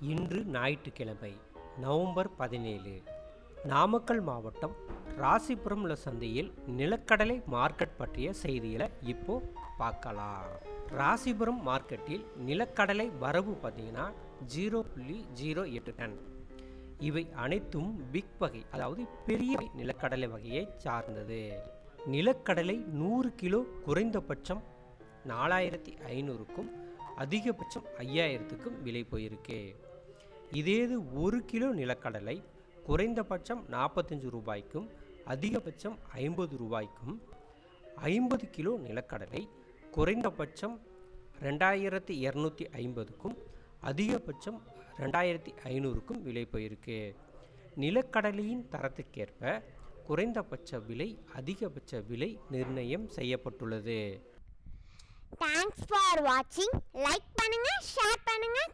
இன்று ஞாயிற்றுக்கிழமை நவம்பர் பதினேழு. நாமக்கல் மாவட்டம் ராசிபுரம் உள்ள சந்தையில் நிலக்கடலை மார்க்கெட் பற்றிய செய்திகளை இப்போ பார்க்கலாம். ராசிபுரம் மார்க்கெட்டில் நிலக்கடலை வரவு பார்த்தீங்கன்னா ஜீரோ புள்ளி ஜீரோ எட்டு டன். இவை அனைத்தும் பிக் வகை அதாவது பெரிய நிலக்கடலை வகையை சார்ந்தது. நிலக்கடலை நூறு கிலோ குறைந்தபட்சம் நாலாயிரத்தி ஐநூறுக்கும் அதிகபட்சம் ஐயாயிரத்துக்கும் விலை போயிருக்கு. இதேது ஒரு கிலோ நிலக்கடலை குறைந்தபட்சம் நாற்பத்தஞ்சு ரூபாய்க்கும் அதிகபட்சம் ஐம்பது ரூபாய்க்கும் ஐம்பது கிலோ நிலக்கடலை குறைந்தபட்சம் ரெண்டாயிரத்தி இரநூத்தி ஐம்பதுக்கும் அதிகபட்சம் ரெண்டாயிரத்தி ஐநூறுக்கும் விலை போயிருக்கு. நிலக்கடலையின் தரத்துக்கேற்ப குறைந்தபட்ச விலை அதிகபட்ச விலை நிர்ணயம் செய்யப்பட்டுள்ளது. தேங்க்ஸ் ஃபார் வாட்சிங் லைக் பண்ணுங்கள் ஷேர் பண்ணுங்கள்